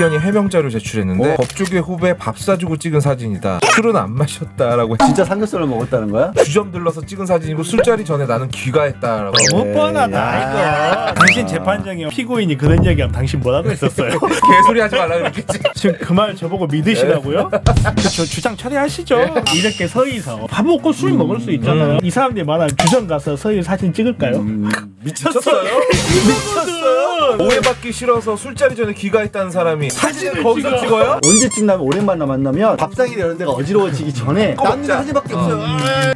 지기현이 해명자료 제출했는데 어? 법조계 후배 밥 사주고 찍은 사진이다. 술은 안 마셨다라고 진짜 삼겹살을 먹었다는 거야? 주점 들러서 찍은 사진이고 술자리 전에 나는 귀가했다라고. 너무 에이, 뻔하다 야. 이거 당신 재판장에 피고인이 그런 얘기하면 당신 뭐라고 했었어요? 개소리 하지 말라 그랬겠지. 지금 그 말 저보고 믿으시라고요? 그저 주장 처리하시죠. 이렇게 서희서 밥 먹고 술 먹을 수 있잖아요. 이 사람들이 말하는 주점 가서 서희 사진 찍을까요? 음, 미쳤어요? 미쳤어. 오해받기 싫어서 술자리 전에 귀가했다는 사람이 사진을 거기서 찍어. 찍어요? 언제 찍나면 오랜만에 만나면 밥상이 이런 데가 어지러워지기 전에 남는 먹자. 사진밖에 없어요.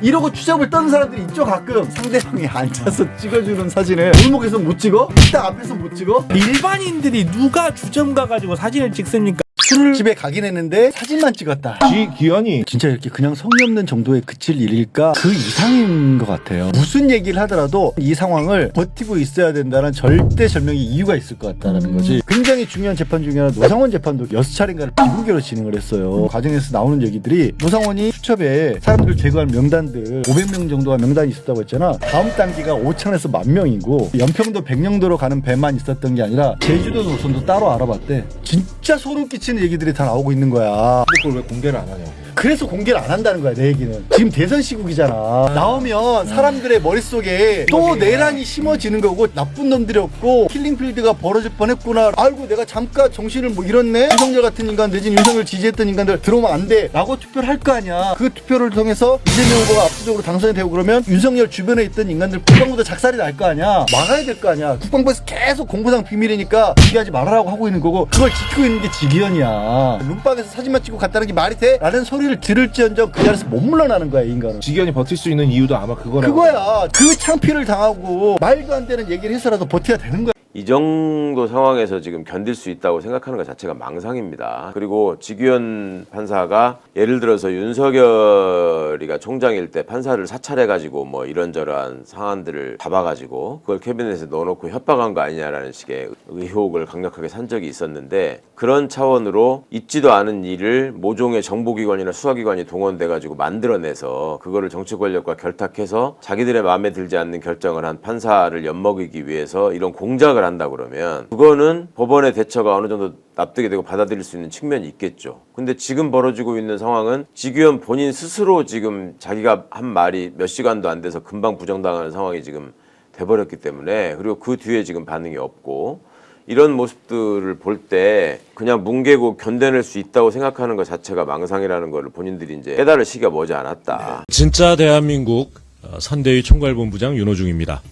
이러고 추잡을 떠는 사람들이 있죠 가끔 상대방이 앉아서 찍어주는 사진을 골목에서 못 찍어? 식당 앞에서 못 찍어? 일반인들이 누가 주점 가가지고 사진을 찍습니까? 술을 집에 가긴 했는데 사진만 찍었다. 지기현이 진짜 이렇게 그냥 성의 없는 정도에 그칠 일일까 그 이상인 것 같아요. 무슨 얘기를 하더라도 이 상황을 버티고 있어야 된다는 절대 절명의 이유가 있을 것 같다라는 거지. 굉장히 중요한 재판 중에 하나 노상원 재판도 여섯 차례인가를 비공개로 진행을 했어요. 과정에서 나오는 얘기들이 노상원이 수첩에 사람들 제거할 명단들 500명 정도가 명단이 있었다고 했잖아. 다음 단계가 5천에서 만 명이고 연평도 백령도로 가는 배만 있었던 게 아니라 제주도 노선도 따로 알아봤대. 진짜 소름 끼치 는 얘기들이 다 나오고 있는 거야. 그걸 왜 공개를 안 하냐고. 그래서 공개를 안 한다는 거야 내 얘기는. 지금 대선 시국이잖아. 나오면 사람들의 머릿속에 또 내란이 심어지는 거고 나쁜 놈들이었고 킬링필드가 벌어질 뻔했구나. 아이고 내가 잠깐 정신을 뭐 잃었네? 윤석열 같은 인간 내지는 윤석열 지지했던 인간들 들어오면 안돼. 라고 투표를 할 거 아니야. 그 투표를 통해서 이재명 후보가 압도적으로 당선이 되고 그러면 윤석열 주변에 있던 인간들 국방부도 작살이 날 거 아니야. 막아야 될 거 아니야. 국방부에서 계속 공부상 비밀이니까 얘기하지 말아라고 하고 있는 거고 그걸 지키고 있는 게 지기현이야. 눈박에서 사진만 찍고 갔다는 게 말이 돼? 라는 소리 를 들을지언정 그 자리에서 못 물러나는 거야 이 인간은. 지기현이 버틸 수 있는 이유도 아마 그거라고. 그거야. 그 창피를 당하고 말도 안 되는 얘기를 해서라도 버텨야 되는 거야 이 정도 상황에서 지금 견딜 수 있다고 생각하는 것 자체가 망상입니다. 그리고 지규현 판사가 예를 들어서 윤석열이가 총장일 때 판사를 사찰해가지고 뭐 이런저런 상황들을 잡아가지고 그걸 캐비넷에 넣어놓고 협박한 거 아니냐라는 식의 의혹을 강력하게 산 적이 있었는데 그런 차원으로 있지도 않은 일을 모종의 정보기관이나 수사기관이 동원돼가지고 만들어내서 그거를 정치 권력과 결탁해서 자기들의 마음에 들지 않는 결정을 한 판사를 엿먹이기 위해서 이런 공작을 한다 그러면 그거는 법원의 대처가 어느 정도 납득이 되고 받아들일 수 있는 측면이 있겠죠. 근데 지금 벌어지고 있는 상황은 지규현 본인 스스로 지금 자기가 한 말이 몇 시간도 안 돼서 금방 부정당하는 상황이 지금 돼버렸기 때문에 그리고 그 뒤에 지금 반응이 없고 이런 모습들을 볼 때 그냥 뭉개고 견뎌낼 수 있다고 생각하는 것 자체가 망상이라는 걸 본인들이 이제 깨달을 시기가 머지 않았다. 진짜 대한민국 어, 선대위 총괄본부장 윤호중입니다.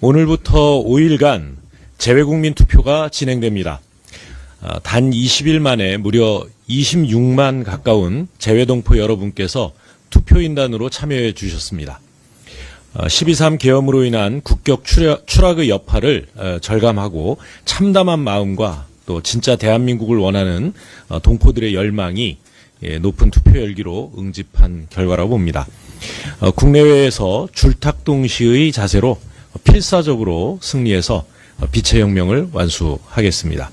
오늘부터 5일간 재외국민 투표가 진행됩니다. 어, 단 20일 만에 무려 26만 가까운 재외동포 여러분께서 투표인단으로 참여해 주셨습니다. 12.3 계엄으로 인한 국격 추락, 추락의 여파를 어, 절감하고 참담한 마음과 또 진짜 대한민국을 원하는 어, 동포들의 열망이 예, 높은 투표 열기로 응집한 결과라고 봅니다. 어, 국내외에서 줄탁동시의 자세로 필사적으로 승리해서 어, 빛의 혁명을 완수하겠습니다.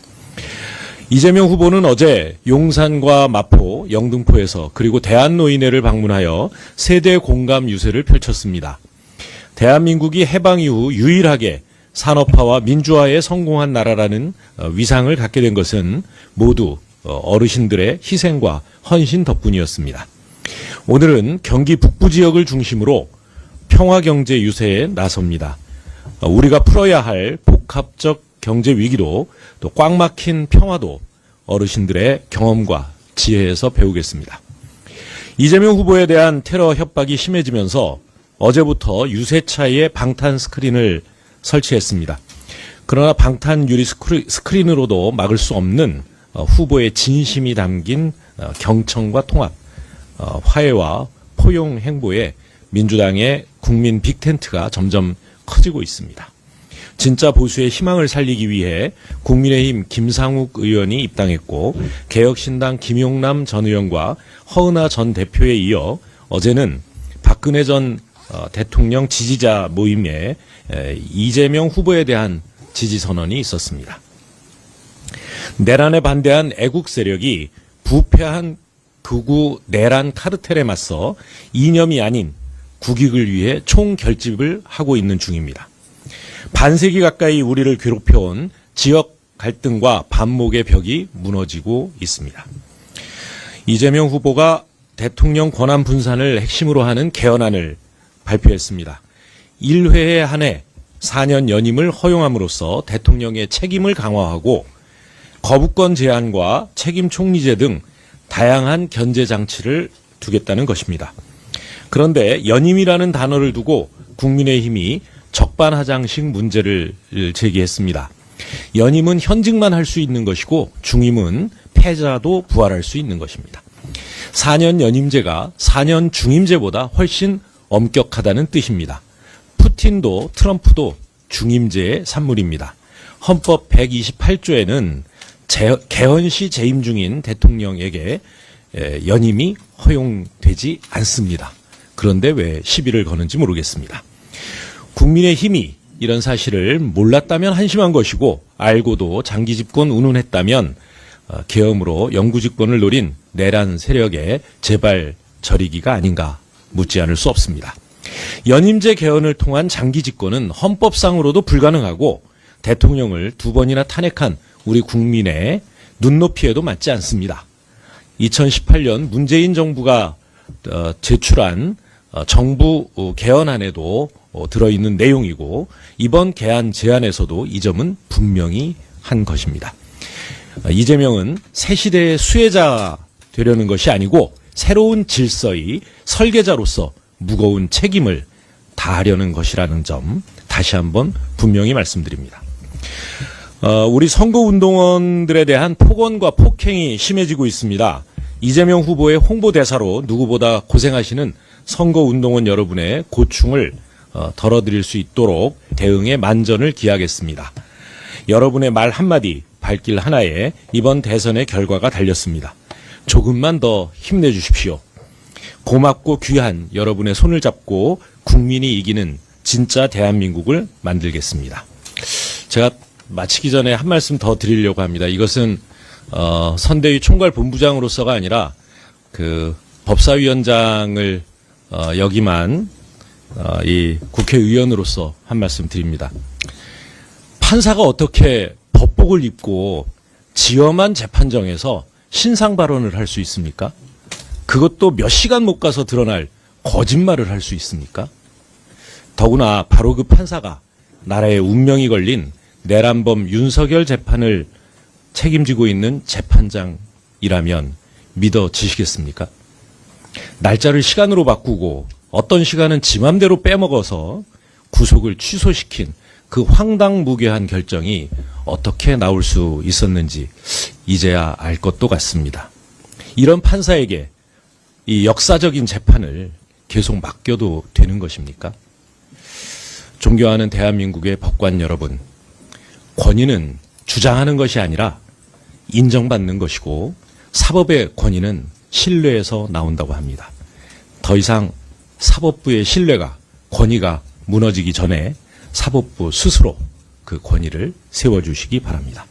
이재명 후보는 어제 용산과 마포, 영등포에서 그리고 대한노인회를 방문하여 세대 공감 유세를 펼쳤습니다. 대한민국이 해방 이후 유일하게 산업화와 민주화에 성공한 나라라는 어, 위상을 갖게 된 것은 모두 어, 어르신들의 희생과 헌신 덕분이었습니다. 오늘은 경기 북부 지역을 중심으로 평화경제 유세에 나섭니다. 어, 우리가 풀어야 할 복합적 경제 위기도 또꽉 막힌 평화도 어르신들의 경험과 지혜에서 배우겠습니다. 이재명 후보에 대한 테러 협박이 심해지면서 어제부터 유세차에 방탄 스크린을 설치했습니다. 그러나 방탄 유리 스크린으로도 막을 수 없는 어, 후보의 진심이 담긴 어, 경청과 통합, 어, 화해와 포용 행보에 민주당의 국민 빅텐트가 점점 커지고 있습니다. 진짜 보수의 희망을 살리기 위해 국민의힘 김상욱 의원이 입당했고 개혁신당 김용남 전 의원과 허은하 전 대표에 이어 어제는 박근혜 전 어, 대통령 지지자 모임에 에, 이재명 후보에 대한 지지 선언이 있었습니다. 내란에 반대한 애국 세력이 부패한 극우 내란 카르텔에 맞서 이념이 아닌 국익을 위해 총 결집을 하고 있는 중입니다. 반세기 가까이 우리를 괴롭혀온 지역 갈등과 반목의 벽이 무너지고 있습니다. 이재명 후보가 대통령 권한 분산을 핵심으로 하는 개헌안을 발표했습니다. 1회에 한해 4년 연임을 허용함으로써 대통령의 책임을 강화하고 거부권 제한과 책임 총리제 등 다양한 견제 장치를 두겠다는 것입니다. 그런데 연임이라는 단어를 두고 국민의힘이 적반하장식 문제를 제기했습니다. 연임은 현직만 할 수 있는 것이고 중임은 패자도 부활할 수 있는 것입니다. 4년 연임제가 4년 중임제보다 훨씬 엄격하다는 뜻입니다. 푸틴도 트럼프도 중임제의 산물입니다. 헌법 128조에는 개헌 시 재임 중인 대통령에게 에, 연임이 허용되지 않습니다. 그런데 왜 시비를 거는지 모르겠습니다. 국민의 힘이 이런 사실을 몰랐다면 한심한 것이고 알고도 장기 집권 운운했다면 어, 계엄으로 영구 집권을 노린 내란 세력의 제발 저리기가 아닌가 묻지 않을 수 없습니다. 연임제 개헌을 통한 장기 집권은 헌법상으로도 불가능하고 대통령을 두 번이나 탄핵한 우리 국민의 눈높이에도 맞지 않습니다. 2018년 문재인 정부가 어, 제출한 어, 정부 어, 개헌안에도 어, 들어있는 내용이고 이번 개안 제안에서도 이 점은 분명히 한 것입니다. 어, 이재명은 새 시대의 수혜자 되려는 것이 아니고 새로운 질서의 설계자로서 무거운 책임을 다하려는 것이라는 점 다시 한번 분명히 말씀드립니다. 어, 우리 선거운동원들에 대한 폭언과 폭행이 심해지고 있습니다. 이재명 후보의 홍보대사로 누구보다 고생하시는 선거운동원 여러분의 고충을 어, 덜어드릴 수 있도록 대응에 만전을 기하겠습니다. 여러분의 말 한마디, 발길 하나에 이번 대선의 결과가 달렸습니다. 조금만 더 힘내주십시오. 고맙고 귀한 여러분의 손을 잡고 국민이 이기는 진짜 대한민국을 만들겠습니다. 제가 마치기 전에 한 말씀 더 드리려고 합니다. 이것은 어, 선대위 총괄 본부장으로서가 아니라 그 법사위원장을 어, 어, 이 국회의원으로서 한 말씀 드립니다. 판사가 어떻게 법복을 입고 지엄한 재판정에서 신상 발언을 할 수 있습니까? 그것도 몇 시간 못 가서 드러날 거짓말을 할 수 있습니까? 더구나 바로 그 판사가 나라의 운명이 걸린 내란범 윤석열 재판을 책임지고 있는 재판장이라면 믿어지시겠습니까? 날짜를 시간으로 바꾸고 어떤 시간은 지 맘대로 빼먹어서 구속을 취소시킨 그 황당무계한 결정이 어떻게 나올 수 있었는지 이제야 알 것도 같습니다. 이런 판사에게 이 역사적인 재판을 계속 맡겨도 되는 것입니까? 존경하는 대한민국의 법관 여러분, 권위는 주장하는 것이 아니라 인정받는 것이고 사법의 권위는 신뢰에서 나온다고 합니다. 더 이상 사법부의 신뢰가 권위가 무너지기 전에 사법부 스스로 그 권위를 세워주시기 바랍니다.